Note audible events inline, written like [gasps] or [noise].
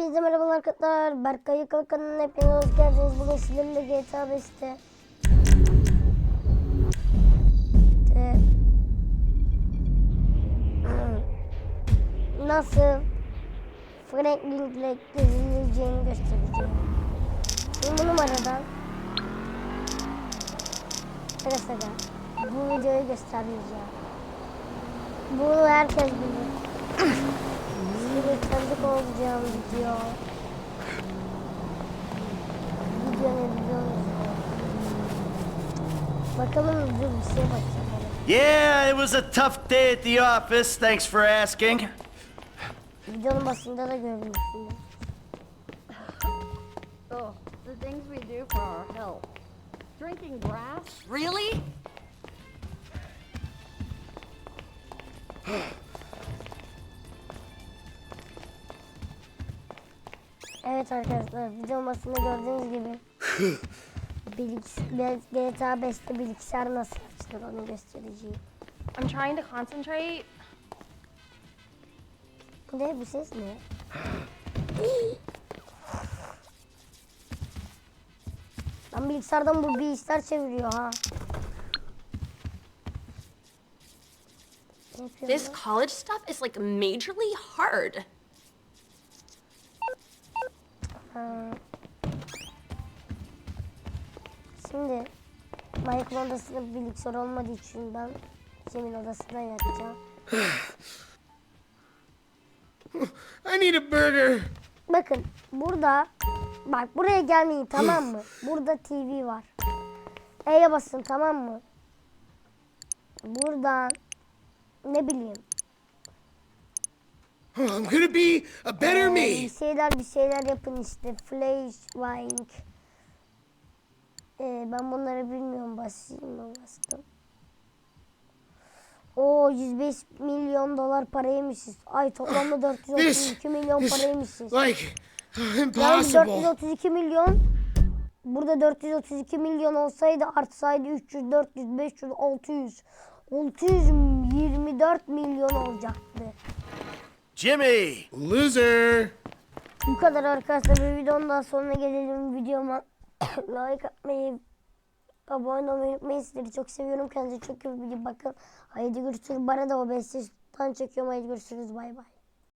Hepinize merhabalar arkadaşlar. Berkay Yakalı kanalına hepiniz hoş geldiniz. Bugün sizlerle GTA 5'te İşte, hmm, nasıl Franklin ile gezileceğini göstereceğim. Şimdi bu numaradan sıra bu videoyu göstermeyeceğim. Bunu herkes bilir. Bir tanıdık olacağım video. Video ne biliyor musun? Bakalım dur bir şey Yeah, it was a tough day at the office. Thanks for asking. Videonun başında da görmüşsün. Ugh, the things we do for our health. Drinking grass? Really? Evet arkadaşlar videonun başında gördüğünüz gibi [laughs] bilgis- GTA 5'te bilgisayar nasıl açılır onu göstereceğim. I'm trying to concentrate. Bu ne bu ses ne? [gasps] Lan bilgisayardan bu bilgisayar çeviriyor ha. This college stuff is like majorly hard. Ha. Şimdi Michael odasında bilgisayar olmadığı için ben Cem'in odasından yatacağım. [sighs] I need a burger. Bakın burada bak buraya gelmeyin tamam mı? [sighs] Burada TV var. E'ye basın tamam mı? Buradan ne bileyim I'm gonna be a better Ee, me. Bir şeyler bir şeyler yapın işte. Flash, Wing. Ee, ben bunları bilmiyorum. Basayım mı bastım. O 105 milyon dolar paraymışız. Ay toplamda 432 milyon paraymışız. Like Yani impossible. 432 milyon burada 432 milyon olsaydı artsaydı 300, 400, 500, 600 624 milyon olacaktı. Jimmy! Loser. Bu kadar arkadaşlar bir videonun daha sonuna gelelim. Videoma [coughs] like atmayı, abone olmayı unutmayın. Sizleri çok seviyorum. Kendinize çok iyi bakın. Haydi görüşürüz. Bana da o 5 çekiyorum. Haydi görüşürüz. Bay bay.